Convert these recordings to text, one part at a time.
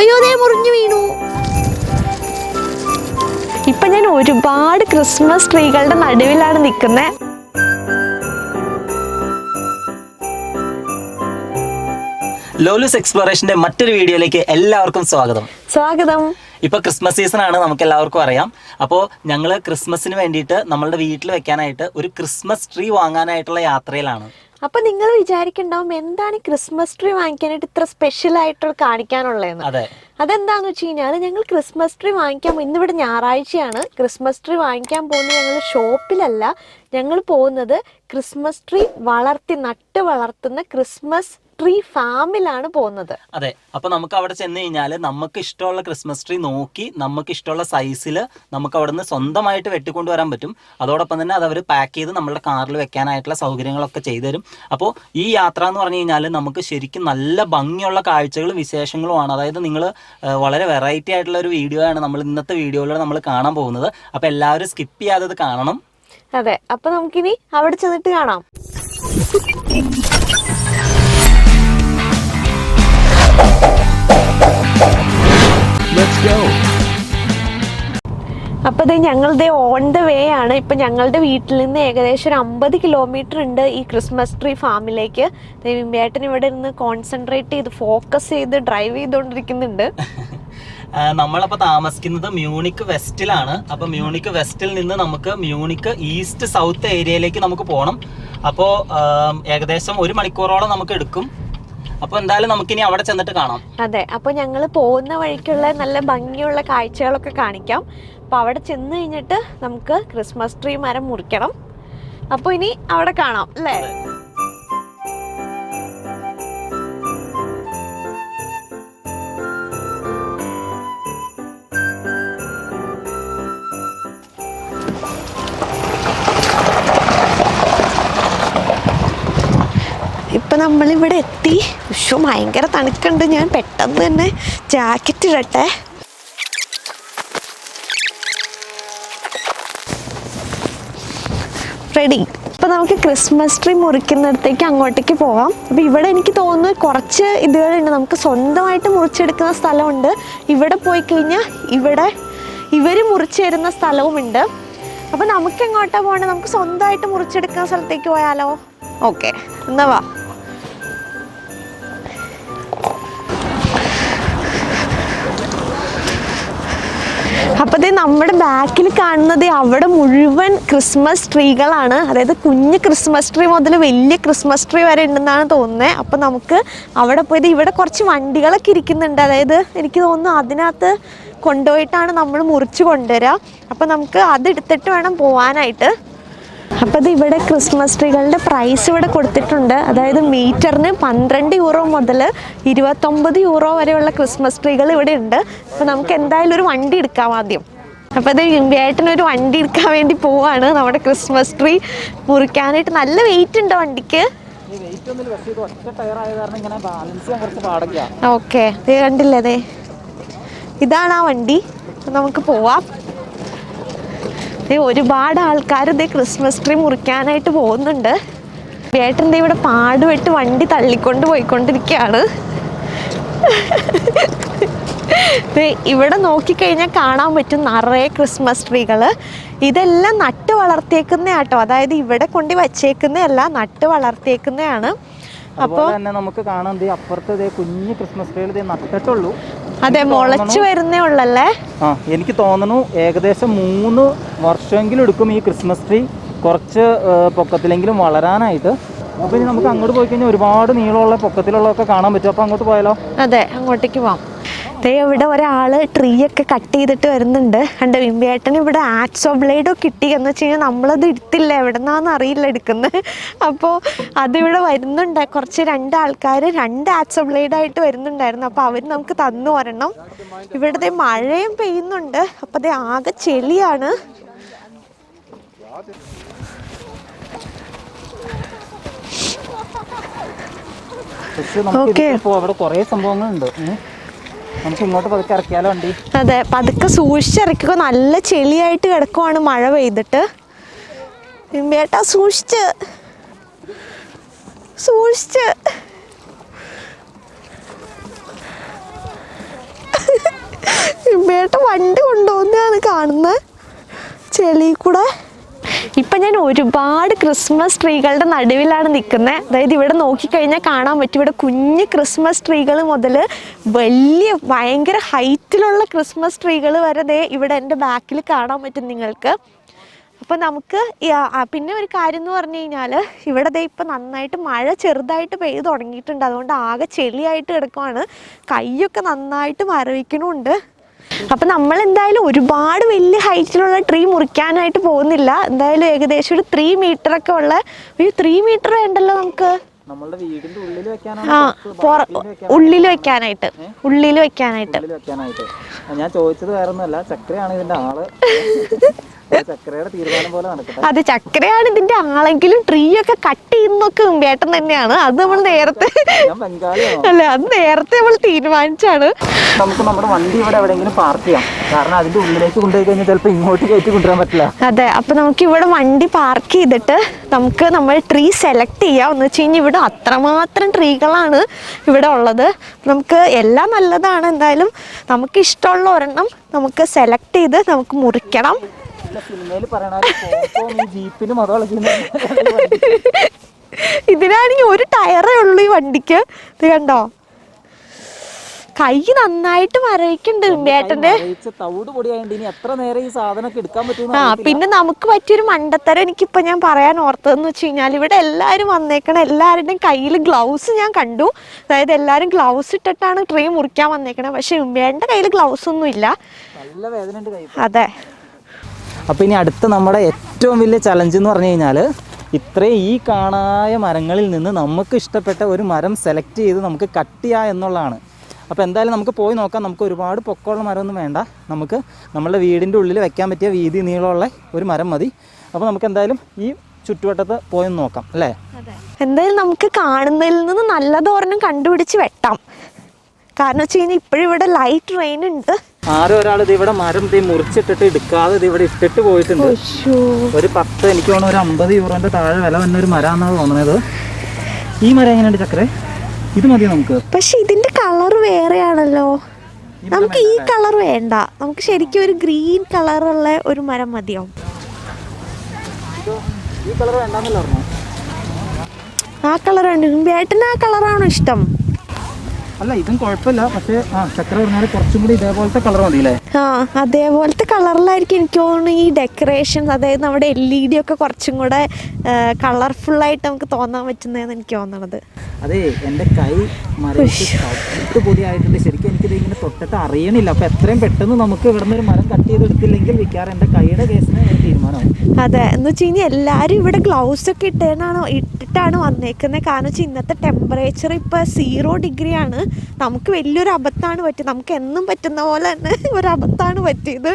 അയ്യോ അതേ മുറിഞ്ഞു വീണു. ഇപ്പൊ ഞാൻ ഒരുപാട് ക്രിസ്മസ് ട്രീകളുടെ നടുവിലാണ് നിൽക്കുന്നത് ലോലൂസ് എക്സ്പ്ലോറേഷന്റെ മറ്റൊരു വീഡിയോയിലേക്ക് എല്ലാവർക്കും സ്വാഗതം. സ്വാഗതം. ഇപ്പൊ ക്രിസ്മസ് സീസൺ ആണ് നമുക്ക് എല്ലാവർക്കും അറിയാം. അപ്പോൾ ഞങ്ങൾ ക്രിസ്മസിന് വേണ്ടിയിട്ട് നമ്മളുടെ വീട്ടിൽ വെക്കാനായിട്ട് ഒരു ക്രിസ്മസ് ട്രീ വാങ്ങാനായിട്ടുള്ള യാത്രയിലാണ്. അപ്പൊ നിങ്ങൾ വിചാരിക്കണ്ടാവും എന്താണ് ക്രിസ്മസ് ട്രീ വാങ്ങിക്കാനായിട്ട് ഇത്ര സ്പെഷ്യൽ ആയിട്ട് കാണിക്കാനുള്ളതെന്ന്. അതെ. അതെന്താന്ന് വെച്ച് കഴിഞ്ഞാൽ ഞങ്ങൾ ക്രിസ്മസ് ട്രീ വാങ്ങിക്കാൻ ഇന്നിവിടെ ഞായറാഴ്ചയാണ്. ക്രിസ്മസ് ട്രീ വാങ്ങിക്കാൻ പോകുന്നത് ഞങ്ങൾ ഷോപ്പിലല്ല. ഞങ്ങൾ പോകുന്നത് ക്രിസ്മസ് ട്രീ വളർത്തി നട്ട് വളർത്തുന്ന ക്രിസ്മസ് ട്രീ ഫാമിലാണ് പോകുന്നത്. അതെ അപ്പൊ നമുക്ക് അവിടെ ചെന്ന് കഴിഞ്ഞാൽ നമുക്ക് ഇഷ്ടമുള്ള ക്രിസ്മസ് ട്രീ നോക്കി നമുക്ക് ഇഷ്ടമുള്ള സൈസിൽ നമുക്ക് അവിടെ നിന്ന് സ്വന്തമായിട്ട് വെട്ടിക്കൊണ്ട് വരാൻ പറ്റും. അതോടൊപ്പം തന്നെ അത് അവർ പാക്ക് ചെയ്ത് നമ്മുടെ കാറിൽ വെക്കാനായിട്ടുള്ള സൗകര്യങ്ങളൊക്കെ ചെയ്തു തരും അപ്പോൾ ഈ യാത്ര എന്ന് പറഞ്ഞു കഴിഞ്ഞാൽ നമുക്ക് ശരിക്കും നല്ല ഭംഗിയുള്ള കാഴ്ചകളും വിശേഷങ്ങളുമാണ് അതായത് നിങ്ങൾ വളരെ വെറൈറ്റി ആയിട്ടുള്ള ഒരു വീഡിയോ ആണ് നമ്മൾ ഇന്നത്തെ വീഡിയോയിലൂടെ നമ്മൾ കാണാൻ പോകുന്നത്. അപ്പോൾ എല്ലാവരും സ്കിപ്പ് ചെയ്യാതെ കാണണം. അതെ അപ്പൊ നമുക്കിനി അവിടെ ചെന്നിട്ട് കാണാം. അപ്പോൾ ഇത് ഞങ്ങളുടെ ഓൺ ദ വേ ആണ്. ഇപ്പം ഞങ്ങളുടെ വീട്ടിൽ നിന്ന് ഏകദേശം ഒരു അമ്പത് കിലോമീറ്റർ ഉണ്ട് ഈ ക്രിസ്മസ് ട്രീ ഫാമിലേക്ക് വിമ്പേട്ടൻ ഇവിടെ ഇരുന്ന് കോൺസെൻട്രേറ്റ് ചെയ്ത് ഫോക്കസ് ചെയ്ത് ഡ്രൈവ് ചെയ്തുകൊണ്ടിരിക്കുന്നുണ്ട് നമ്മളപ്പോൾ താമസിക്കുന്നത് മ്യൂണിക്ക് വെസ്റ്റിലാണ് അപ്പോൾ മ്യൂണിക്ക് വെസ്റ്റിൽ നിന്ന് നമുക്ക് മ്യൂണിക്ക് ഈസ്റ്റ് സൗത്ത് ഏരിയയിലേക്ക് നമുക്ക് പോകണം അപ്പോൾ ഏകദേശം ഒരു മണിക്കൂറോളം നമുക്ക് എടുക്കും. അപ്പോൾ എന്തായാലും നമുക്കിനി അവിടെ ചെന്നിട്ട് കാണാം. അതെ അപ്പൊ ഞങ്ങൾ പോകുന്ന വഴിക്കുള്ള നല്ല ഭംഗിയുള്ള കാഴ്ചകളൊക്കെ കാണിക്കാം. അപ്പൊ അവിടെ ചെന്ന് കഴിഞ്ഞിട്ട് നമുക്ക് ക്രിസ്മസ് ട്രീ മരം മുറിക്കണം. അപ്പൊ ഇനി അവിടെ കാണാം അല്ലേ? ഇപ്പൊ നമ്മളിവിടെ എത്തി. ഉഷു ഭയങ്കര തണുക്കുണ്ട്. ഞാൻ പെട്ടെന്ന് തന്നെ ജാക്കറ്റ് ഇടട്ടെ. റെഡി ഇപ്പം നമുക്ക് ക്രിസ്മസ് ട്രീ മുറിക്കുന്നിടത്തേക്ക് അങ്ങോട്ടേക്ക് പോകാം അപ്പോൾ ഇവിടെ എനിക്ക് തോന്നുന്നു കുറച്ച് ഇതുകളുണ്ട് നമുക്ക് സ്വന്തമായിട്ട് മുറിച്ചെടുക്കുന്ന സ്ഥലമുണ്ട്. ഇവിടെ പോയി കഴിഞ്ഞാൽ ഇവിടെ ഇവർ മുറിച്ചു തരുന്ന സ്ഥലവുമുണ്ട്. അപ്പോൾ നമുക്ക് എങ്ങോട്ടാണ് പോകേണ്ടത് നമുക്ക് സ്വന്തമായിട്ട് മുറിച്ചെടുക്കുന്ന സ്ഥലത്തേക്ക് പോയാലോ? ഓക്കെ എന്നാ വാ. അപ്പൊ ദേ നമ്മുടെ ബാക്കിൽ കാണുന്നത് അവിടെ മുഴുവൻ ക്രിസ്മസ് ട്രീകളാണ്. അതായത് കുഞ്ഞ് ക്രിസ്മസ് ട്രീ മുതൽ വലിയ ക്രിസ്മസ് ട്രീ വരെ ഉണ്ടെന്നാണ് തോന്നുന്നത് അപ്പോൾ നമുക്ക് അവിടെ പോയത് ഇവിടെ കുറച്ച് വണ്ടികളൊക്കെ ഇരിക്കുന്നുണ്ട്. അതായത് എനിക്ക് തോന്നുന്നു അതിനകത്ത് കൊണ്ടുപോയിട്ടാണ് നമ്മൾ മുറിച്ച് കൊണ്ടുവരിക അപ്പോൾ നമുക്ക് അതെടുത്തിട്ട് വേണം പോവാനായിട്ട്. അപ്പോൾ ഇത് ഇവിടെ ക്രിസ്മസ് ട്രീകളുടെ പ്രൈസ് ഇവിടെ കൊടുത്തിട്ടുണ്ട്. അതായത് മീറ്ററിന് പന്ത്രണ്ട് യൂറോ മുതൽ ഇരുപത്തൊമ്പത് യൂറോ വരെയുള്ള ക്രിസ്മസ് ട്രീകൾ ഇവിടെ ഉണ്ട്. അപ്പോൾ നമുക്ക് എന്തായാലും ഒരു വണ്ടി എടുക്കാം ആദ്യം. അപ്പോൾ വേട്ടന് ഒരു വണ്ടി എടുക്കാൻ വേണ്ടി പോവാണ് നമ്മുടെ ക്രിസ്മസ് ട്രീ മുറിക്കാനായിട്ട് നല്ല വെയിറ്റ് ഉണ്ട് വണ്ടിക്ക്. ഓക്കെ കണ്ടില്ലേ അതെ ഇതാണ് ആ വണ്ടി. നമുക്ക് പോവാം. ഒരുപാട് ആൾക്കാർ ഇതേ ക്രിസ്മസ് ട്രീ മുറിക്കാനായിട്ട് പോകുന്നുണ്ട്. ഏട്ടന്റെ ഇവിടെ പാടുപെട്ട് വണ്ടി തള്ളിക്കൊണ്ട് പോയിക്കൊണ്ടിരിക്കുകയാണ്. ഇവിടെ നോക്കിക്കഴിഞ്ഞാൽ കാണാൻ പറ്റും നിറയെ ക്രിസ്മസ് ട്രീകൾ ഇതെല്ലാം നട്ട് വളർത്തിയേക്കുന്ന ആട്ടോ അതായത് ഇവിടെ കൊണ്ട് വച്ചേക്കുന്നതല്ല നട്ട് വളർത്തിയേക്കുന്നതാണ്. അപ്പോൾ തന്നെ നമുക്ക് കാണാം ദേ അപ്പുറത്ത് കുഞ്ഞ് ക്രിസ്മസ് ട്രീകൾ നട്ടിട്ടുള്ളൂ. അതെ മുളച്ചു വരുന്നേ ഉള്ളല്ലേ? ആ എനിക്ക് തോന്നുന്നു ഏകദേശം മൂന്ന് വർഷമെങ്കിലും എടുക്കും ഈ ക്രിസ്മസ് ട്രീ കുറച്ച് പൊക്കത്തിലെങ്കിലും വളരാനായിട്ട്. അപ്പൊ ഇനി നമുക്ക് അങ്ങോട്ട് പോയി കഴിഞ്ഞാൽ ഒരുപാട് നീളമുള്ള പൊക്കത്തിലുള്ളതൊക്കെ കാണാൻ പറ്റും. അപ്പൊ അങ്ങോട്ട് പോയാലോ? അതെ അങ്ങോട്ടേക്ക് പോവാം. ദേ ഇവിടെ ഒരാൾ ട്രീ ഒക്കെ കട്ട് ചെയ്തിട്ട് വരുന്നുണ്ട്. കണ്ട വിമ്പിയേട്ടന് ഇവിടെ ആക്സോ ബ്ലേഡോ കിട്ടി. എന്ന് വെച്ച് കഴിഞ്ഞാൽ നമ്മളത് എടുത്തില്ല? എവിടെന്നാന്ന് അറിയില്ല എടുക്കുന്നത് അപ്പോൾ അതിവിടെ വരുന്നുണ്ട്. കുറച്ച് രണ്ട് ആൾക്കാർ രണ്ട് ആക്സോ ബ്ലേഡായിട്ട് വരുന്നുണ്ടായിരുന്നു. അപ്പോൾ അവർ നമുക്ക് തന്നു വരണം ഇവിടുത്തെ മഴയും പെയ്യുന്നുണ്ട്. അപ്പോൾ അത് ആകെ ചെളിയാണ്. ഓക്കെ. അവിടെ കുറേ സംഭവങ്ങളുണ്ട്. ഇങ്ങോട്ട് അതെ പതുക്കെ സൂക്ഷിച്ചിറക്കുക നല്ല ചെളിയായിട്ട് കിടക്കുവാണ് മഴ പെയ്തിട്ട്. വിമ്പിയേട്ടാ സൂക്ഷിച്ച്. സൂക്ഷിച്ച്. സിംബേട്ട വണ്ടി കൊണ്ടുപോകുന്നതാണ് കാണുന്നത്. ചെളി കൂടെ. ഇപ്പം ഞാൻ ഒരുപാട് ക്രിസ്മസ് ട്രീകളുടെ നടുവിലാണ് നിൽക്കുന്നത് അതായത് ഇവിടെ നോക്കിക്കഴിഞ്ഞാൽ കാണാൻ പറ്റും. ഇവിടെ കുഞ്ഞ് ക്രിസ്മസ് ട്രീകൾ മുതൽ വലിയ ഭയങ്കര ഹൈറ്റിലുള്ള ക്രിസ്മസ് ട്രീകൾ വരെ ദേ ഇവിടെ എന്റെ ബാക്കിൽ കാണാൻ പറ്റും നിങ്ങൾക്ക്. അപ്പോൾ നമുക്ക് പിന്നെ ഒരു കാര്യം എന്ന് പറഞ്ഞു കഴിഞ്ഞാൽ ഇവിടെ ദേ ഇപ്പം നന്നായിട്ട് മഴ ചെറുതായിട്ട് പെയ്ത് തുടങ്ങിയിട്ടുണ്ട്. അതുകൊണ്ട് ആകെ ചെളിയായിട്ട് കിടക്കുവാണ്. കൈയൊക്കെ നന്നായിട്ട് മരവിക്കണമുണ്ട് അപ്പം നമ്മൾ എന്തായാലും ഒരുപാട് വലിയ ഹൈറ്റിലുള്ള ട്രീ മുറിക്കാനായിട്ട് പോകുന്നില്ല. എന്തായാലും ഏകദേശം ഒരു ത്രീ മീറ്റർ ഒക്കെ ഉള്ള ഒരു ത്രീ മീറ്റർ വേണ്ടല്ലോ നമുക്ക്? ആ ഉള്ളിൽ വെക്കാനായിട്ട് ഉള്ളിൽ വെക്കാനായിട്ട്. ഞാൻ ചോദിച്ചത് വേറെ ഒന്നുമല്ല ചക്രയാണ് ഇതിന്റെ ആൾ. അത് ചക്രയാണ് ഇതിന്റെ ആളെങ്കിലും ട്രീ ഒക്കെ കട്ട് ചെയ്യുന്നൊക്കെ വേട്ടൻ തന്നെയാണ്. അത് നമ്മൾ നേരത്തെ അല്ല അത് നേരത്തെ നമ്മൾ തീരുമാനിച്ചാണ്. നമുക്ക് നമ്മുടെ വണ്ടി ഇവിടെ എവിടെയെങ്കിലും പാർക്ക് ചെയ്യാം. കാരണം അതിന്റെ ഉള്ളിലേക്ക് കൊണ്ടുപോയി കഴിഞ്ഞാൽ ചിലപ്പോൾ ഇങ്ങോട്ട് കയറ്റി കൊണ്ടുവരാൻ പറ്റില്ല. അതെ അപ്പൊ നമുക്ക് ഇവിടെ വണ്ടി പാർക്ക് ചെയ്തിട്ട് നമുക്ക് നമ്മൾ ട്രീ സെലക്ട് ചെയ്യാം. എന്ന് വെച്ച് കഴിഞ്ഞാൽ ഇവിടെ അത്രമാത്രം ട്രീകളാണ് ഇവിടെ ഉള്ളത്. നമുക്ക് എല്ലാം നല്ലതാണ്. എന്തായാലും നമുക്ക് ഇഷ്ടമുള്ള ഒരെണ്ണം നമുക്ക് സെലക്ട് ചെയ്ത് നമുക്ക് മുറിക്കണം. സിനിമയിൽ പറയണ ഈ ജീപ്പിന് മതം. കളിക്കുന്ന ഇതിനാണെങ്കിൽ ഒരു ടയറേ ഉള്ളൂ ഈ വണ്ടിക്ക്. ഇത് കണ്ടോ? കൈ നന്നായിട്ട് തവിട് പൊടിയായതുകൊണ്ട് ഇനി എത്ര നേരം ഈ സാധനമൊക്കെ എടുക്കാൻ ആ പിന്നെ നമുക്ക് പറ്റിയൊരു മണ്ടത്തരം എനിക്കിപ്പൊ ഞാൻ പറയാൻ ഓർത്തതെന്ന് വെച്ച് കഴിഞ്ഞാൽ ഇവിടെ എല്ലാവരും വന്നേക്കണം എല്ലാവരുടെയും കയ്യിൽ ഗ്ലൗസ് ഞാൻ കണ്ടു. അതായത് എല്ലാവരും ഗ്ലൗസ് ഇട്ടിട്ടാണ് ട്രെയിൻ മുറിക്കാൻ വന്നേക്കണേ. പക്ഷെ ഉമ്മേന്റെ കയ്യിൽ ഗ്ലൗസ് ഒന്നും ഇല്ല നല്ല വേദന അതെ. അപ്പോൾ ഇനി അടുത്ത നമ്മുടെ ഏറ്റവും വലിയ ചലഞ്ച് എന്ന് പറഞ്ഞു കഴിഞ്ഞാൽ ഇത്രയും ഈ കാണായ മരങ്ങളിൽ നിന്ന് നമുക്ക് ഇഷ്ടപ്പെട്ട ഒരു മരം സെലക്ട് ചെയ്ത് നമുക്ക് കട്ട് ചെയ്യുക എന്നുള്ളതാണ്. അപ്പോൾ എന്തായാലും നമുക്ക് പോയി നോക്കാം. നമുക്ക് ഒരുപാട് പൊക്കമുള്ള മരമൊന്നും വേണ്ട. നമുക്ക് നമ്മളുടെ വീടിന്റെ ഉള്ളിൽ വെക്കാൻ പറ്റിയ വീതി നീളമുള്ള ഒരു മരം മതി. അപ്പോൾ നമുക്ക് എന്തായാലും ഈ ചുറ്റുവട്ടത്ത് പോയി നോക്കാം അല്ലേ? എന്തായാലും നമുക്ക് കാണുന്നതിൽ നിന്ന് നല്ലതോരണം കണ്ടുപിടിച്ച് വെട്ടാം. കാരണം വെച്ച് കഴിഞ്ഞാൽ ഇപ്പോഴും ഇവിടെ ലൈറ്റ് റെയിൻ ഉണ്ട്. ആരും ഒരാൾ ഇത് ഇവിടെ മരം ഇത് മുറിച്ചിട്ടിട്ട് എടുക്കാതെ ഇത് ഇവിടെ ഇട്ടിട്ട് പോയിട്ടുണ്ട്. ഒരു പത്ത് എനിക്ക് തോന്നുന്നു ഒരു അമ്പത് യൂറോന്റെ താഴെ വില വന്ന ഒരു മരമാണെന്നാണ് തോന്നുന്നത് ഈ മരം എങ്ങനെയുണ്ട് ചക്രേ? ഇത് മതി നമുക്ക്? പക്ഷെ ഇതിന്റെ കളർ വേറെയാണല്ലോ. നമുക്ക് ഈ കളർ വേണ്ട. നമുക്ക് ശരിക്കും ഒരു ഗ്രീൻ കളറുള്ള ഒരു മരം മതിയോ? ആ കളർ കളറാണ്. ബേട്ടന് ആ കളറാണോ ഇഷ്ടം? അല്ല ഇതും കുഴപ്പമില്ല. പക്ഷേ ആ ചക്ര പറഞ്ഞാൽ കുറച്ചും കൂടി ഇതേപോലത്തെ കളർ മതി അല്ലേ ആ അതേപോലത്തെ കളറിലായിരിക്കും എനിക്ക് തോന്നുന്നു ഈ ഡെക്കറേഷൻ അതായത് നമ്മുടെ എൽ ഇ ഡി ഒക്കെ കുറച്ചും കൂടെ ആയിട്ട് നമുക്ക് തോന്നാൻ പറ്റുന്നതെന്ന് എനിക്ക് തോന്നണത്. അതെ എന്റെ കൈ പൊടിയായിട്ടുണ്ട് ശരിക്കും എനിക്കിത് ഇങ്ങനെ തൊട്ടിട്ട് അറിയണില്ല. അപ്പോൾ എത്രയും പെട്ടെന്ന് നമുക്ക് ഇവിടുന്ന് ഒരു മരം കട്ട് ചെയ്ത് എടുത്തില്ലെങ്കിൽ വിൽക്കാറ് എന്റെ കൈയുടെ കേസിന് തീരുമാനമാവും. അതെ. എന്ന് വെച്ച് കഴിഞ്ഞാൽ എല്ലാവരും ഇവിടെ ഗ്ലൗസ് ഒക്കെ ഇട്ടേണോ ഇട്ടിട്ടാണ് വന്നേക്കുന്നത് കാരണം വെച്ചാൽ ഇന്നത്തെ ടെമ്പറേച്ചർ ഇപ്പോൾ സീറോ ഡിഗ്രി ആണ്. നമുക്ക് വലിയൊരു അബദ്ധമാണ് പറ്റിയത്. നമുക്ക് എന്നും പറ്റുന്ന പോലെ തന്നെ ഒരു അബദ്ധമാണ് പറ്റിയത്.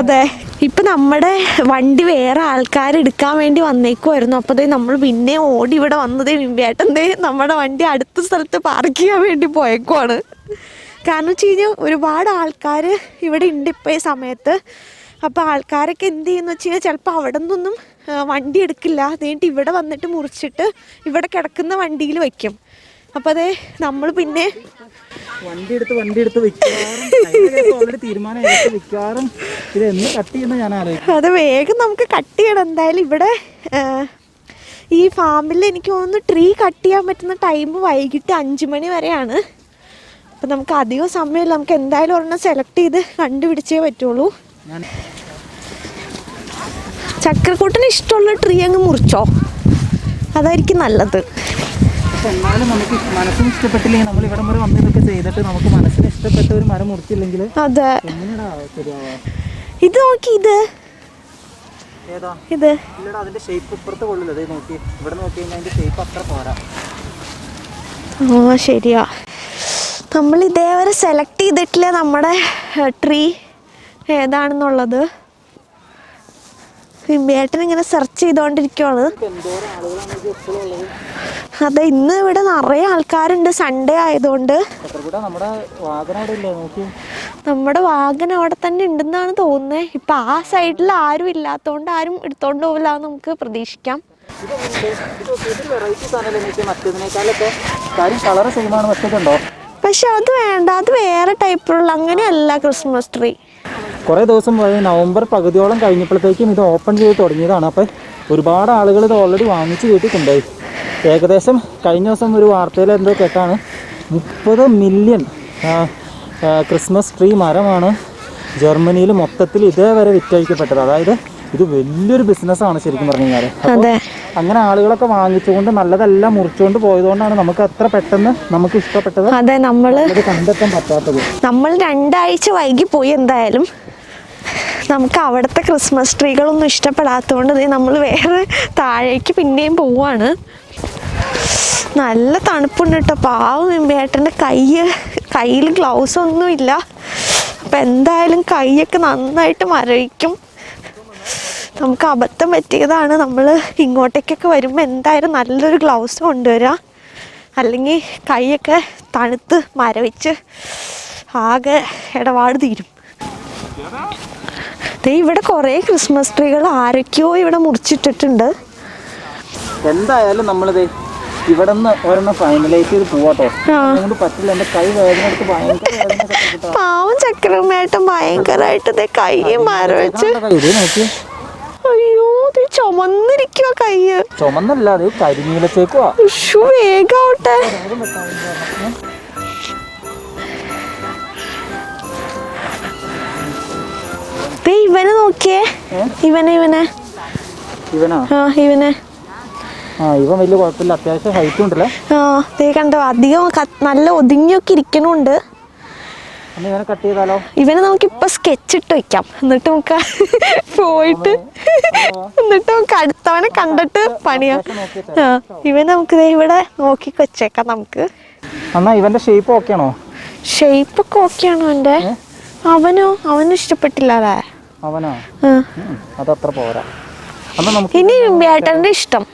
അതെ. ഇപ്പൊ നമ്മുടെ വണ്ടി വേറെ ആൾക്കാർ എടുക്കാൻ വേണ്ടി വന്നേക്കുമായിരുന്നു അപ്പൊ നമ്മൾ പിന്നെ ഓടി ഇവിടെ വന്നതേ വിമ്പേട്ടന്റെ നമ്മുടെ വണ്ടി അടുത്ത സ്ഥലത്ത് പാർക്ക് ചെയ്യാൻ വേണ്ടി പോയേക്കുവാണ് കാരണം വെച്ച് കഴിഞ്ഞാൽ ഒരുപാട് ആൾക്കാർ ഇവിടെ ഉണ്ട് ഇപ്പോൾ ഈ സമയത്ത്. അപ്പോൾ ആൾക്കാരൊക്കെ എന്ത് ചെയ്യുന്നു വെച്ച് കഴിഞ്ഞാൽ ചിലപ്പോൾ അവിടെ നിന്നൊന്നും വണ്ടി എടുക്കില്ല. അതുകഴിഞ്ഞിട്ട് ഇവിടെ വന്നിട്ട് മുറിച്ചിട്ട് ഇവിടെ കിടക്കുന്ന വണ്ടിയിൽ വയ്ക്കും അപ്പോൾ അതെ നമ്മൾ പിന്നെ വണ്ടി എടുത്ത് വണ്ടി എടുത്ത് വിൽക്കാറും ഇത് എന്ന് കട്ട് ചെയ്യുന്ന ഞാൻ അത് വേഗം നമുക്ക് കട്ട് ചെയ്യണം. എന്തായാലും ഇവിടെ ഈ ഫാമിൽ എനിക്ക് തോന്നുന്നു ട്രീ കട്ട് ചെയ്യാൻ പറ്റുന്ന ടൈം വൈകിട്ട് അഞ്ച് മണി വരെയാണ്. അപ്പം നമുക്ക് അധികം സമയമില്ല. നമുക്ക് എന്തായാലും ഒരെണ്ണം സെലക്ട് ചെയ്ത് കണ്ടുപിടിച്ചേ പറ്റുള്ളൂ. ചക്രക്കൂട്ടിന് ഇഷ്ടമുള്ള ട്രീ അങ്ങ് മുറിച്ചോ? അതായിരിക്കും നല്ലത്. എന്നാലും നമുക്ക് മനസ്സിന് നമ്മൾ ഇവിടെ വരെ വന്ന് ഇതൊക്കെ ചെയ്തിട്ട് നമുക്ക് മനസ്സിന് ഇഷ്ടപ്പെട്ട ഒരു മരം മുറിച്ചില്ലെങ്കിൽ അതെ. ഇത് നോക്കി ഇത്. അതിന്റെ ഷേപ്പ് ഇപ്പുറത്ത് കൊള്ളില്ല. നോക്കി. ഇവിടെ നോക്കി കഴിഞ്ഞാൽ അതിന്റെ ഷേപ്പ് അത്ര പോരാ. ആ ശരിയാ. നമ്മൾ ഇതേവരെ സെലക്ട് ചെയ്തിട്ടില്ല നമ്മുടെ ട്രീ ഏതാണെന്നുള്ളത്. വിമ്പേട്ടൻ ഇങ്ങനെ സെർച്ച് ചെയ്തുകൊണ്ടിരിക്കുവാണ് അതെ ഇന്ന് ഇവിടെ നിറയെ ആൾക്കാരുണ്ട്. സൺഡേ ആയതുകൊണ്ട്. നമ്മുടെ വാഗന അവിടെ വാഗൻ തന്നെ ഉണ്ടെന്നാണ് തോന്നുന്നത് ഇപ്പൊ ആ സൈഡിൽ ആരും ഇല്ലാത്തതുകൊണ്ട് ആരും എടുത്തോണ്ട് പോവില്ല നമുക്ക് പ്രതീക്ഷിക്കാം. വെറൈറ്റി നോക്കി മറ്റേതിനേക്കാളൊക്കെ? കാര്യം കളർ സെയിം ആണ്. മറ്റേതുണ്ടോ? പക്ഷെ അത് വേണ്ട അത് വേറെ ടൈപ്പിലുള്ള അങ്ങനെയല്ല ക്രിസ്മസ് ട്രീ. കുറേ ദിവസം നവംബർ പകുതിയോളം കഴിഞ്ഞപ്പോഴത്തേക്കും ഇത് ഓപ്പൺ ചെയ്ത് തുടങ്ങിയതാണ്. അപ്പോൾ ഒരുപാട് ആളുകൾ ഇത് ഓൾറെഡി വാങ്ങിച്ച് വീട്ടിൽ കൊണ്ടുപോയി ഏകദേശം കഴിഞ്ഞ ദിവസം ഒരു വാർത്തയിൽ എന്തോ കേട്ടാണ്. മുപ്പത് മില്യൺ ക്രിസ്മസ് ട്രീ മരമാണ് ജർമ്മനിയിൽ മൊത്തത്തിൽ ഇതേവരെ വിറ്റഴിക്കപ്പെട്ടത്. അതായത് ഇത് വലിയൊരു ബിസിനസ്സാണ് ശരിക്കും പറഞ്ഞു കഴിഞ്ഞാൽ അതെ. അങ്ങനെ ആളുകളൊക്കെ വാങ്ങിച്ചുകൊണ്ട് നല്ലതെല്ലാം മുറിച്ചുകൊണ്ട് പോയതുകൊണ്ടാണ് നമുക്ക് അത്ര പെട്ടെന്ന് നമുക്ക് ഇഷ്ടപ്പെട്ടത്. അതെ നമ്മൾ കണ്ടെത്താൻ പറ്റാത്തത്. നമ്മൾ രണ്ടാഴ്ച വൈകി പോയി എന്തായാലും. നമുക്ക് അവിടുത്തെ ക്രിസ്മസ് ട്രീകളൊന്നും ഇഷ്ടപ്പെടാത്തതുകൊണ്ട് നമ്മൾ വേറെ താഴേക്ക് പിന്നെയും പോവാണ്. നല്ല തണുപ്പുണ്ട് കേട്ടോ. പാവം വെമ്പേട്ടന്റെ കൈ കയ്യിൽ ഗ്ലൗസ് ഒന്നുമില്ല. അപ്പം എന്തായാലും കൈയൊക്കെ നന്നായിട്ട് മരവിക്കും. നമുക്ക് അബദ്ധം പറ്റിയതാണ്. നമ്മൾ ഇങ്ങോട്ടേക്കൊക്കെ വരുമ്പോൾ എന്തായാലും നല്ലൊരു ഗ്ലൗസ് കൊണ്ടുവരിക അല്ലെങ്കിൽ കൈയൊക്കെ തണുത്ത് മരവിച്ച് ആകെ ഇടപാട് തീരും. ഇവിടെ കുറേ ക്രിസ്മസ് ട്രീകൾ ആരൊക്കെയോ ഇവിടെ മുറിച്ചിട്ടിട്ടുണ്ട്. എന്തായാലും നമ്മളിത് ഇവിടെ നിന്ന് ഒരെണ്ണം ഫൈനലൈസ് ചെയ്ത് പോവാട്ടോ. ആ. അതുകൊണ്ട് പറ്റില്ല. എന്റെ കൈ വേദന എടുത്ത് ഭയങ്കര വേദന സെക്രട്ടറി. പാവം ചക്രമേട്ടൻ ഭയങ്കരമായിട്ട് കൈ മരവിച്ച് ഇതാ കൈ, ഇത് നോക്കി അയ്യോ ഇത് ചുമന്നിരിക്കുക കയ്യ്. ചുമന്നല്ല അത് കരിനീലച്ചേക്കുവാ വേഗാവട്ടെ. ഇവനെ നോക്കിയേ. ഇവനെ ഇവനെ. ഇവനാ? ഇവൻ വലിയ കുഴപ്പമില്ല. അത്യാവശ്യം ഹൈറ്റ് ഉണ്ടല്ലേ? ആ കണ്ടോ? അധികം നല്ല ഒതുങ്ങിയൊക്കെ ഇരിക്കണുണ്ട്. ഇവനെ കട്ട് ചെയ്താലോ? ഇവനെ നമുക്ക് ഇപ്പൊ സ്കെച്ച് ഇട്ട് വെക്കാം. എന്നിട്ട് നമുക്ക് പോയിട്ട് എന്നിട്ട് നമുക്ക് അടുത്തവനെ കണ്ടിട്ട് പണിയാം. ആ ഇവൻ നമുക്ക് ഇവിടെ നോക്കി വെച്ചേക്കാം നമുക്ക്. എന്നാ ഇവന്റെ ഷേപ്പ് ഓക്കെയാണോ ഷേപ്പ് ഒക്കെ ഓക്കെയാണോ എന്റെ അവനോ? അവനും ഇഷ്ടപ്പെട്ടില്ല അല്ലേ? അവനാ? അതത്ര പോരാ. ഇനി ബേട്ടന്റെ ഇഷ്ടം.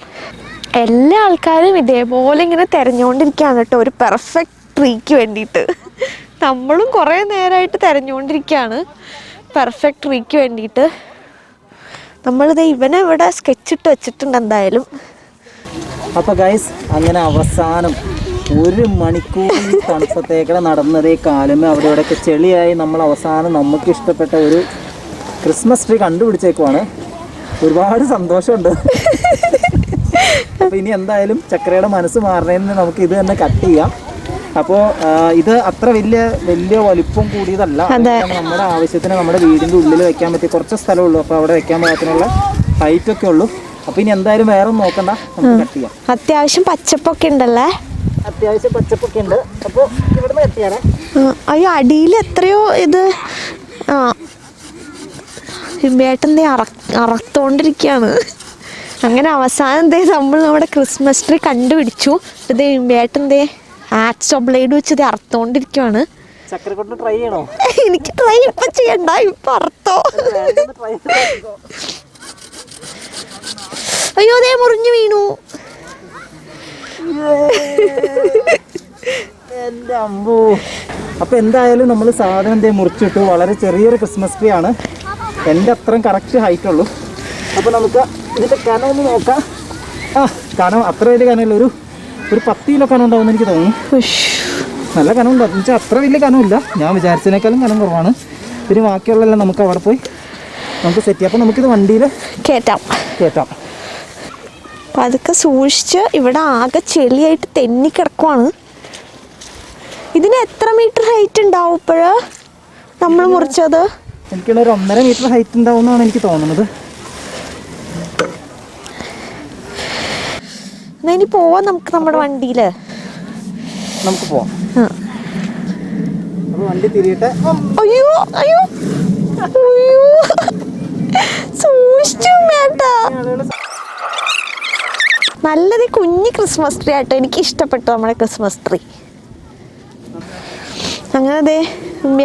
എല്ലാ ആൾക്കാരും ഇതേപോലെ ഇങ്ങനെ തെരഞ്ഞുകൊണ്ടിരിക്കുകയാണ് കേട്ടോ. ഒരു പെർഫെക്റ്റ് ട്രീക്ക് വേണ്ടിയിട്ട്. നമ്മളും കുറേ നേരമായിട്ട് തിരഞ്ഞുകൊണ്ടിരിക്കുകയാണ് പെർഫെക്റ്റ് ട്രീക്ക് വേണ്ടിയിട്ട്. നമ്മളിത് ഇവനെ ഇവിടെ സ്കെച്ച് ഇട്ട് വെച്ചിട്ടുണ്ട് എന്തായാലും. അപ്പോൾ ഗൈസ് അങ്ങനെ അവസാനം ഒരു മണിക്കൂർ ഈ തണുപ്പത്തേക്കടെ നടന്നതേ കാലമേ അവിടെ ഇവിടെയൊക്കെ ചെളിയായി. നമ്മൾ അവസാനം നമുക്ക് ഇഷ്ടപ്പെട്ട ഒരു ക്രിസ്മസ് ട്രീ കണ്ടുപിടിച്ചേക്കുവാണ്. ഒരുപാട് സന്തോഷമുണ്ട്. അപ്പോൾ ഇനി എന്തായാലും ചക്രയുടെ മനസ്സ് മാറണേന്ന് നമുക്ക് ഇത് തന്നെ കട്ട് ചെയ്യാം. അപ്പോൾ ഇത് അത്ര വലിയ വലിയ വലിപ്പം കൂടിയതല്ല. നമ്മുടെ ആവശ്യത്തിന് നമ്മുടെ വീടിന്റെ ഉള്ളിൽ വെക്കാൻ പറ്റിയ കുറച്ച് സ്ഥലമേ ഉള്ളൂ അപ്പോൾ അവിടെ വെക്കാൻ പാകത്തിനുള്ള ഹൈറ്റ് ഒക്കെ ഉള്ളൂ. അപ്പോൾ ഇനി എന്തായാലും വേറെ നോക്കണ്ട. നമുക്ക് കട്ട് ചെയ്യാം. അത്യാവശ്യം പച്ചപ്പൊക്കെ ഉണ്ടല്ലേ? അത്യാവശ്യം പച്ചപ്പൊക്കെ ഉണ്ട്. അപ്പോൾ ഇവിടുന്ന് കട്ട് ചെയ്യാനേ അയ്യോ അടിയിൽ എത്രയോ ഇത്? ആ. ബേട്ടൻ ദേ അറ അറത്തോണ്ടിരിക്കുകയാണ് അങ്ങനെ അവസാനം ദേ നമ്മൾ നമ്മുടെ ക്രിസ്മസ് ട്രീ കണ്ടുപിടിച്ചു. ഇത് ബേട്ടൻ ആക്സ് ബ്ലേഡ് വെച്ച് ഇത് അറുത്തോണ്ടിരിക്കുവാണ്. ട്രൈ ചെയ്യണോ? എനിക്ക് ട്രൈ ഇപ്പൊ ചെയ്യണ്ട ഇപ്പൊ ട്രൈ അയ്യോ അതേ മുറിഞ്ഞു വീണു. അപ്പൊ അമ്പോ. എന്തായാലും നമ്മൾ സാധനം എന്തേ മുറിച്ചിട്ടു. വളരെ ചെറിയൊരു ക്രിസ്മസ് ട്രീ ആണ്. എന്റെ അത്രയും കറക്റ്റ് ഹൈറ്റ് ഉള്ളൂ. അപ്പൊ നമുക്ക് ഇതിന്റെ കനം ഒന്ന് നോക്കാം. ആ കനം അത്ര വലിയ കനമില്ല ഒരു ഒരു പത്ത് കിലോ കനം ഉണ്ടാവുമെന്ന് എനിക്ക് തോന്നുന്നു. നല്ല നല്ല ഉണ്ടാവും എന്ന് വെച്ചാൽ അത്ര വലിയ കനമില്ല ഞാൻ വിചാരിച്ചതിനേക്കാളും കനം കുറവാണ്. പിന്നെ ബാക്കിയുള്ളതെല്ലാം നമുക്ക് അവിടെ പോയി നമുക്ക് സെറ്റ് ചെയ്യാം. അപ്പോൾ നമുക്കിത് വണ്ടിയിൽ കയറ്റാം കയറ്റാം അപ്പം അതൊക്കെ സൂക്ഷിച്ച് ഇവിടെ ആകെ ചെളിയായിട്ട് തെന്നി കിടക്കുവാണ്. ഇതിന് എത്ര മീറ്റർ ഹൈറ്റ് ഉണ്ടാവും ഇപ്പോഴ്? നമ്മൾ മുറിച്ചത്? എനിക്കുള്ള ഒരു ഒന്നര മീറ്റർ ഹൈറ്റ് ഉണ്ടാവും എന്നാണ് എനിക്ക് തോന്നുന്നത്. എന്നാ ഇനി പോവാം നമുക്ക് നമ്മുടെ വണ്ടിയിൽ. നമുക്ക് പോവാം. വണ്ടി തിരിയട്ടെ അയ്യോ അയ്യോ. അയ്യോ. സൂക്ഷിച്ചു നല്ലത് കുഞ്ഞ് ക്രിസ്മസ് ട്രീ ആട്ടോ. എനിക്ക് ഇഷ്ടപ്പെട്ടു നമ്മുടെ ക്രിസ്മസ് ട്രീ അങ്ങനെ അതെ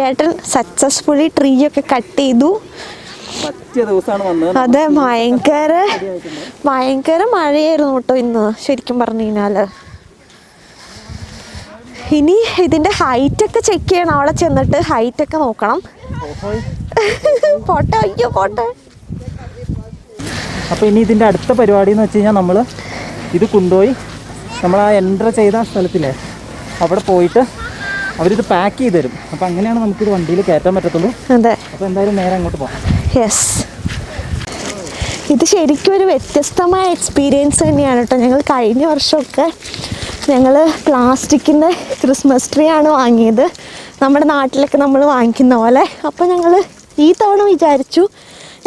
ഏട്ടൻ സക്സസ്ഫുള്ളി ട്രീ ഒക്കെ കട്ട് ചെയ്തു. അതെ ഭയങ്കര ഭയങ്കര മഴയായിരുന്നു കേട്ടോ ഇന്ന് ശരിക്കും പറഞ്ഞു കഴിഞ്ഞാൽ. ഇനി ഇതിന്റെ ഹൈറ്റ് ഒക്കെ ചെക്ക് ചെയ്യണം. അവിടെ ചെന്നിട്ട് ഹൈറ്റ് ഒക്കെ നോക്കണം. പോട്ടെ അയ്യോ പോട്ടെ. അപ്പോൾ ഇനി ഇതിന്റെ അടുത്ത പരിപാടി എന്ന് വെച്ച് കഴിഞ്ഞാൽ നമ്മൾ ഇത് കൊണ്ടുപോയി നമ്മൾ ആ എന്റർ ചെയ്ത സ്ഥലത്തില്ലേ അവിടെ പോയിട്ട് അവരിത് പാക്ക് ചെയ്ത് തരും. അപ്പോൾ അങ്ങനെയാണ് നമുക്കിത് വണ്ടിയിൽ കയറ്റാൻ പറ്റത്തുള്ളൂ. അതെ. അപ്പോൾ എന്തായാലും നേരെ അങ്ങോട്ട് പോകാം. യെസ് ഇത് ശരിക്കും ഒരു വ്യത്യസ്തമായ എക്സ്പീരിയൻസ് തന്നെയാണ് കേട്ടോ ഞങ്ങൾ കഴിഞ്ഞ വർഷമൊക്കെ ഞങ്ങൾ പ്ലാസ്റ്റിക്കിന്റെ ക്രിസ്മസ് ട്രീ ആണ് വാങ്ങിയത്. നമ്മുടെ നാട്ടിലൊക്കെ നമ്മൾ വാങ്ങിക്കുന്ന പോലെ. അപ്പോൾ ഞങ്ങൾ ഈ തവണ വിചാരിച്ചു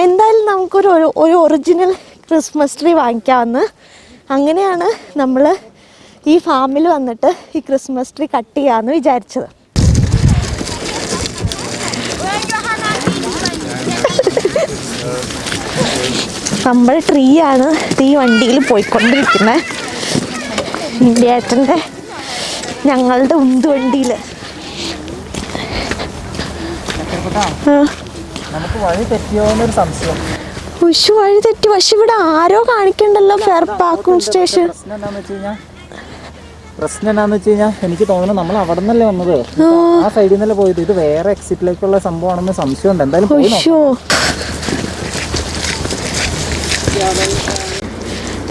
എന്തായാലും നമുക്കൊരു ഒരു ഒറിജിനൽ ക്രിസ്മസ് ട്രീ വാങ്ങിക്കാമെന്ന്. അങ്ങനെയാണ് നമ്മൾ ഈ ഫാമിൽ വന്നിട്ട് ഈ ക്രിസ്മസ് ട്രീ കട്ട് ചെയ്യാമെന്ന് വിചാരിച്ചത്. നമ്മുടെ ട്രീ ആണ്. ഈ വണ്ടിയിൽ പോയിക്കൊണ്ടിരിക്കുന്നത് ഇന്ത്യേട്ടന്റെ ഞങ്ങളുടെ ഉന്ത് വണ്ടിയിൽ നമുക്ക് വഴി തെറ്റിയോ എന്നൊരു സംശയം. ഉഷു വഴി തെറ്റി. പക്ഷെ ഇവിടെ ആരോ കാണിക്കണ്ടല്ലോ ഫെയർ പാക്കും സ്റ്റേഷൻ. പ്രശ്നം എന്താന്ന് വെച്ച് കഴിഞ്ഞാൽ എനിക്ക് തോന്നുന്നു നമ്മൾ അവിടെ നിന്നല്ലേ വന്നത്. ആ. സൈഡിൽ നിന്നല്ലേ പോയത്. ഇത് വേറെ എക്സിറ്റിലേക്കുള്ള സംഭവമാണെന്ന് സംശയമുണ്ട്. എന്തായാലും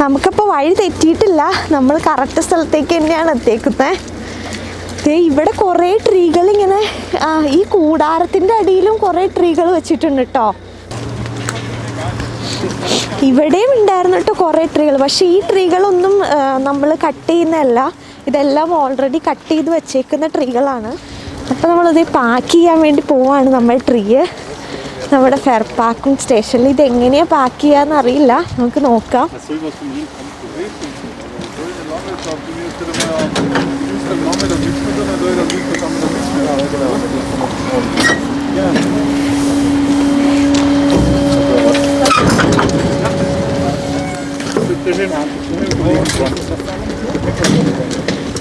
നമുക്കിപ്പോൾ വഴി തെറ്റിയിട്ടില്ല. നമ്മൾ കറക്റ്റ് സ്ഥലത്തേക്ക് തന്നെയാണ് എത്തിയേക്കുന്നത് ഇവിടെ കുറേ ട്രീകൾ ഇങ്ങനെ ഈ കൂടാരത്തിന്റെ അടിയിലും കുറേ ട്രീകൾ വെച്ചിട്ടുണ്ട് കേട്ടോ ഇവിടെയും ഉണ്ടായിരുന്നു കേട്ടോ കുറേ ട്രീകൾ പക്ഷേ ഈ ട്രീകളൊന്നും നമ്മൾ കട്ട് ചെയ്യുന്നതല്ല. ഇതെല്ലാം ഓൾറെഡി കട്ട് ചെയ്ത് വെച്ചേക്കുന്ന ട്രീകളാണ്. അപ്പോൾ നമ്മളിത് പാക്ക് ചെയ്യാൻ വേണ്ടി പോവാണ് നമ്മൾ ട്രീ. നമ്മുടെ ഫെയർ പാക്കിംഗ് സ്റ്റേഷനിൽ ഇത് എങ്ങനെയാണ് പാക്ക് ചെയ്യാന്ന് അറിയില്ല. നമുക്ക് നോക്കാം.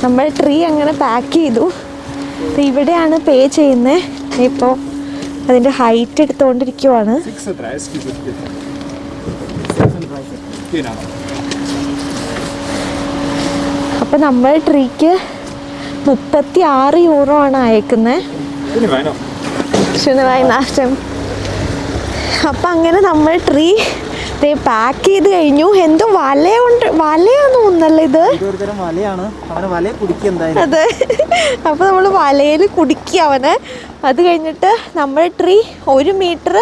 നമ്മൾ ട്രീ അങ്ങനെ പാക്ക് ചെയ്തു. ഇവിടെയാണ് പേ ചെയ്യുന്നത് ഇപ്പോൾ അതിന്റെ ഹൈറ്റ് എടുത്തുകൊണ്ടിരിക്കുവാണ് 36 ist bitte. Genau. അപ്പോൾ നമ്മൾ ട്രീക്ക് മുപ്പത്തി ആറ് യൂറോ ആണ് അയക്കുന്നത്. ശുനവായി നാഷ്ടം അപ്പം അങ്ങനെ നമ്മൾ ട്രീ പാക്ക് ചെയ്ത് കഴിഞ്ഞു. എന്തോ വലയുണ്ട്. വലയാന്ന് തോന്നല്ലേ ഇത്? വലയാണ്. അവനെ കുടിക്കുക അതെ. അപ്പോൾ നമ്മൾ വലയിൽ കുടുക്കി അവനെ. അത് കഴിഞ്ഞിട്ട് നമ്മൾ ട്രീ ഒരു മീറ്റർ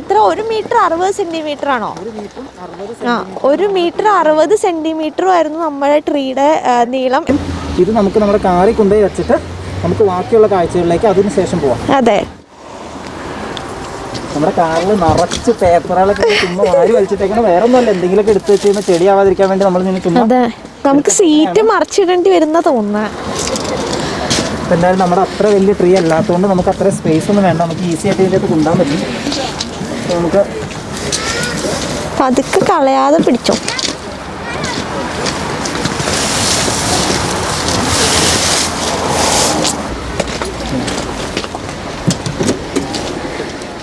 എത്ര? ഒരു മീറ്റർ അറുപത് സെന്റിമീറ്റർ ആണോ? ആ ഒരു മീറ്റർ അറുപത് സെന്റിമീറ്റർ ആയിരുന്നു നമ്മുടെ ട്രീയുടെ നീളം. ഇത് നമുക്ക് നമ്മുടെ കാറി കൊണ്ടുപോയി വെച്ചിട്ട് നമുക്ക് ബാക്കിയുള്ള കാഴ്ചകളിലേക്ക് അതിനുശേഷം പോവാം. അതെ. നമ്മുടെ കാറിൽ നിറച്ച് പേപ്പറുകളൊക്കെ ചുമ്മാ വാരി വലിച്ചിട്ടേക്കണം. വേറെ ഒന്നുമല്ല എന്തെങ്കിലുമൊക്കെ എടുത്ത് വെച്ച് കഴിഞ്ഞാൽ ചെടിയാവാതിരിക്കാൻ വേണ്ടി നമ്മൾ നിന്ന് ചുമ്മാ അതെ. നമുക്ക് സീറ്റ് മറിച്ചിടേണ്ടി വരുന്ന ഇപ്പം എന്തായാലും നമ്മുടെ അത്ര വലിയ ട്രീ അല്ലാത്തതുകൊണ്ട് നമുക്ക് അത്ര സ്പേസ് ഒന്നും വേണ്ട. നമുക്ക് ഈസി ആയിട്ട് ഇതിന്റെ കൊണ്ടുപോകാൻ പറ്റും. നമുക്ക് പതുക്കെ കളയാതെ പിടിച്ചോ.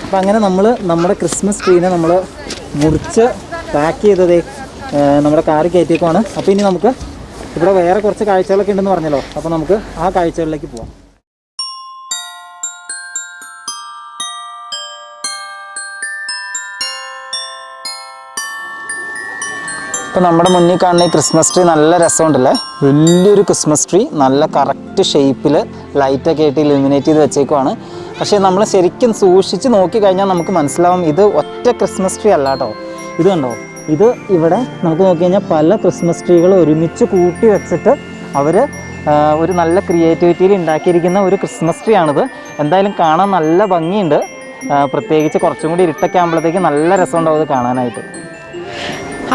അപ്പം അങ്ങനെ നമ്മൾ നമ്മുടെ ക്രിസ്മസ് ട്രീനെ നമ്മൾ മുറിച്ച് പാക്ക് ചെയ്തതേ നമ്മുടെ കാറ് കയറ്റിയേക്കുവാണ്. അപ്പോൾ ഇനി നമുക്ക് ഇവിടെ വേറെ കുറച്ച് കാഴ്ചകളൊക്കെ ഉണ്ടെന്ന് പറഞ്ഞല്ലോ. അപ്പോൾ നമുക്ക് ആ കാഴ്ചകളിലേക്ക് പോവാം. ഇപ്പം നമ്മുടെ മുന്നിൽ കാണുന്ന ഈ ക്രിസ്മസ് ട്രീ നല്ല രസമുണ്ടല്ലേ? വലിയൊരു ക്രിസ്മസ് ട്രീ നല്ല കറക്റ്റ് ഷേപ്പിൽ ലൈറ്റൊക്കെ ആയിട്ട് ഇലുമിനേറ്റ് ചെയ്ത് വെച്ചേക്കുവാണ്. പക്ഷേ നമ്മൾ ശരിക്കും സൂക്ഷിച്ച് നോക്കിക്കഴിഞ്ഞാൽ നമുക്ക് മനസ്സിലാവും ഇത് ഒറ്റ ക്രിസ്മസ് ട്രീ അല്ല കേട്ടോ ഇത് കണ്ടോ? ഇത് ഇവിടെ നമുക്ക് നോക്കി കഴിഞ്ഞാൽ പല ക്രിസ്മസ് ട്രീകൾ ഒരുമിച്ച് കൂട്ടി വെച്ചിട്ട് അവർ ഒരു നല്ല ക്രിയേറ്റിവിറ്റിയിൽ ഉണ്ടാക്കിയിരിക്കുന്ന ഒരു ക്രിസ്മസ് ട്രീ ആണിത്. എന്തായാലും കാണാൻ നല്ല ഭംഗിയുണ്ട്. പ്രത്യേകിച്ച് കുറച്ചും കൂടി ഇരുട്ടൊക്കെ ആകുമ്പോഴത്തേക്ക് നല്ല രസമുണ്ടാവും ഇത് കാണാനായിട്ട്.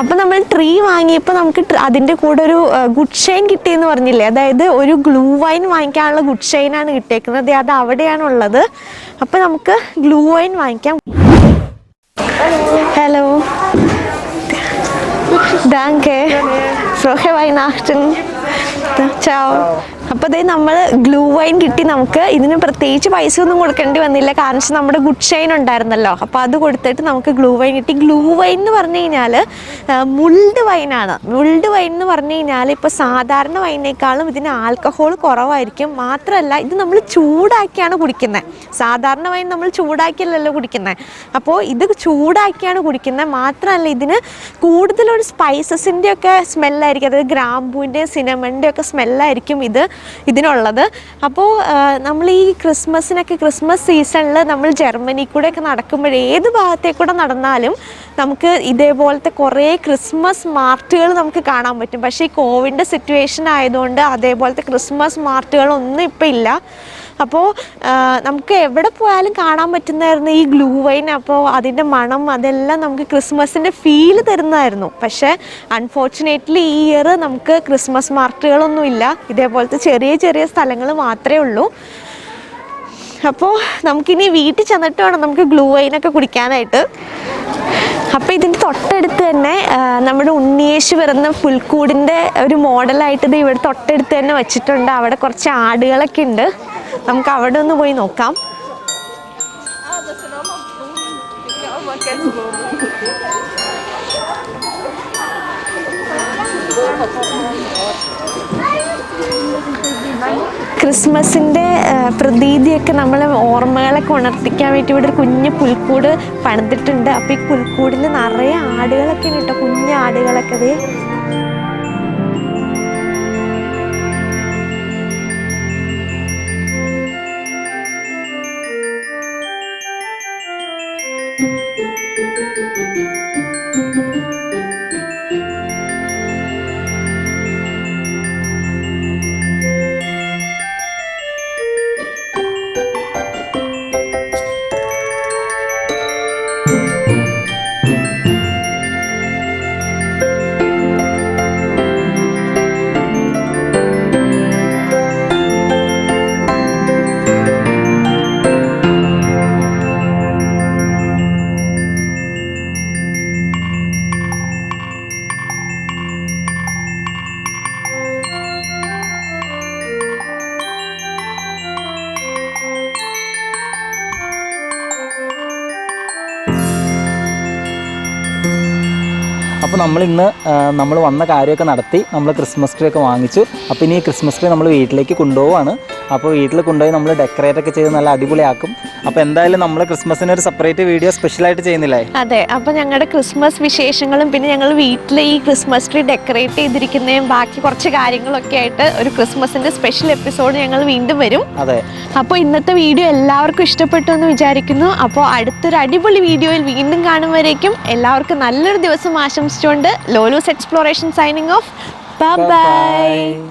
അപ്പം നമ്മൾ ട്രീ വാങ്ങിയപ്പോൾ നമുക്ക് അതിന്റെ അതിന്റെ കൂടെ ഒരു ഗുഡ് ഷൈൻ കിട്ടിയെന്ന് പറഞ്ഞില്ലേ? അതായത് ഒരു ഗ്ലൂ വൈൻ വാങ്ങിക്കാനുള്ള ഗുഡ് ഷൈനാണ് കിട്ടിയേക്കുന്നത്. അത് അവിടെയാണ് ഉള്ളത് അപ്പം നമുക്ക് ഗ്ലൂ വൈൻ വാങ്ങിക്കാം. Hello Danke. Frohe Weihnachten. Ciao. അപ്പോൾ ദേ നമ്മൾ ഗ്ലൂ വൈൻ കിട്ടി നമുക്ക്. ഇതിന് പ്രത്യേകിച്ച് പൈസ ഒന്നും കൊടുക്കേണ്ടി വന്നില്ല. കാരണം വെച്ചാൽ നമ്മുടെ ഗുഡ് ഷൈൻ ഉണ്ടായിരുന്നല്ലോ. അപ്പോൾ അത് കൊടുത്തിട്ട് നമുക്ക് ഗ്ലൂ വൈൻ കിട്ടി. ഗ്ലൂ വൈൻ എന്ന് പറഞ്ഞു കഴിഞ്ഞാൽ മുൾഡ് വൈനാണ് മുൾഡ് വൈൻ എന്ന് പറഞ്ഞു കഴിഞ്ഞാൽ ഇപ്പോൾ സാധാരണ വൈനേക്കാളും ഇതിന് ആൽക്കഹോൾ കുറവായിരിക്കും. മാത്രമല്ല ഇത് നമ്മൾ ചൂടാക്കിയാണ് കുടിക്കുന്നത് സാധാരണ വൈൻ നമ്മൾ ചൂടാക്കിയല്ലല്ലോ കുടിക്കുന്നത് അപ്പോൾ ഇത് ചൂടാക്കിയാണ് കുടിക്കുന്നത് മാത്രമല്ല ഇതിന് കൂടുതലൊരു സ്പൈസസിന്റെ ഒക്കെ സ്മെല്ലായിരിക്കും അതായത് ഗ്രാമ്പൂവിന്റെ സിനമണിന്റെ ഒക്കെ സ്മെല്ലായിരിക്കും ഇത്. ഇതിനുള്ളത്. അപ്പോൾ നമ്മൾ ഈ ക്രിസ്മസിനൊക്കെ ക്രിസ്മസ് സീസണിൽ നമ്മൾ ജർമ്മനി കൂടെ ഒക്കെ നടക്കുമ്പോൾ ഏത് ഭാഗത്തെ കൂടെ നടന്നാലും നമുക്ക് ഇതേപോലത്തെ കുറേ ക്രിസ്മസ് മാർട്ടുകൾ നമുക്ക് കാണാൻ പറ്റും. പക്ഷേ ഈ കോവിഡിന്റെ സിറ്റുവേഷൻ ആയതുകൊണ്ട് അതേപോലത്തെ ക്രിസ്മസ് മാർട്ടുകളൊന്നും ഇപ്പം ഇല്ല. അപ്പോൾ നമുക്ക് എവിടെ പോയാലും കാണാൻ പറ്റുന്നതായിരുന്നു ഈ ഗ്ലൂ വൈൻ അപ്പോൾ അതിന്റെ മണം അതെല്ലാം നമുക്ക് ക്രിസ്മസിന്റെ ഫീൽ തരുന്നതായിരുന്നു. പക്ഷേ അൺഫോർച്ചുനേറ്റ്ലി ഈ ഇയർ നമുക്ക് ക്രിസ്മസ് മാർക്കറ്റുകളൊന്നുമില്ല ഇതേപോലത്തെ ചെറിയ ചെറിയ സ്ഥലങ്ങൾ മാത്രമേ ഉള്ളൂ. അപ്പോൾ നമുക്കിനി വീട്ടിൽ ചെന്നിട്ട് വേണം നമുക്ക് ഗ്ലൂ വൈനൊക്കെ കുടിക്കാനായിട്ട്. അപ്പോൾ ഇതിന്റെ തൊട്ടടുത്ത് തന്നെ നമ്മുടെ ഉണ്ണിയേശു വരുന്ന പുൽക്കൂടിന്റെ ഒരു മോഡലായിട്ട് ഇത് ഇവിടെ തൊട്ടടുത്ത് തന്നെ വെച്ചിട്ടുണ്ട്. അവിടെ കുറച്ച് ആടുകളൊക്കെ ഉണ്ട്. നമുക്ക് അവിടെ ഒന്ന് പോയി നോക്കാം. ക്രിസ്മസിന്റെ പ്രതീതിയൊക്കെ നമ്മൾ ഓർമ്മകളൊക്കെ ഉണർത്തിക്കാൻ വേണ്ടി ഇവിടെ ഒരു കുഞ്ഞ് പുൽക്കൂട് പണിതിട്ടുണ്ട്. അപ്പോൾ ഈ പുൽക്കൂടിൽ നിറയെ ആടുകളൊക്കെ ഉണ്ട് കേട്ടോ. കുഞ്ഞ് ആടുകളൊക്കെ ദേ അപ്പോൾ നമ്മൾ ഇന്ന് നമ്മൾ വന്ന കാര്യമൊക്കെ നടത്തി നമ്മൾ ക്രിസ്മസ് ട്രീ ഒക്കെ വാങ്ങിച്ചു. അപ്പോൾ ഇനി ക്രിസ്മസ് ട്രീ നമ്മൾ വീട്ടിലേക്ക് കൊണ്ടുപോവാണ്. അപ്പോൾ വീട്ടിൽ കൊണ്ടുപോയി നമ്മൾ ഡെക്കറേറ്റ് ഒക്കെ ചെയ്ത് നല്ല അടിപൊളിയാക്കും. അപ്പോൾ എന്തായാലും നമ്മൾ ക്രിസ്മസിന് ഒരു സെപ്പറേറ്റ് വീഡിയോ സ്പെഷ്യലായിട്ട് ചെയ്യുന്നില്ലേ? അതെ അപ്പോൾ ഞങ്ങളുടെ ക്രിസ്മസ് വിശേഷങ്ങളും പിന്നെ ഞങ്ങൾ വീട്ടിൽ ഈ ക്രിസ്മസ് ട്രീ ഡെക്കറേറ്റ് ചെയ്തിരിക്കുന്നതും ബാക്കി കുറച്ച് കാര്യങ്ങളൊക്കെ ആയിട്ട് ഒരു ക്രിസ്മസിന്റെ സ്പെഷ്യൽ എപ്പിസോഡ് ഞങ്ങൾ വീണ്ടും വരും. അതെ. അപ്പോൾ ഇന്നത്തെ വീഡിയോ എല്ലാവർക്കും ഇഷ്ടപ്പെട്ടു എന്ന് വിചാരിക്കുന്നു. അപ്പോൾ അടുത്തൊരു അടിപൊളി വീഡിയോയിൽ വീണ്ടും കാണുമ്പോഴേക്കും എല്ലാവർക്കും നല്ലൊരു ദിവസം ആശംസിച്ചുകൊണ്ട് ലോലൂസ് എക്സ്പ്ലോറേഷൻ സൈനിങ് ഓഫ് ബൈ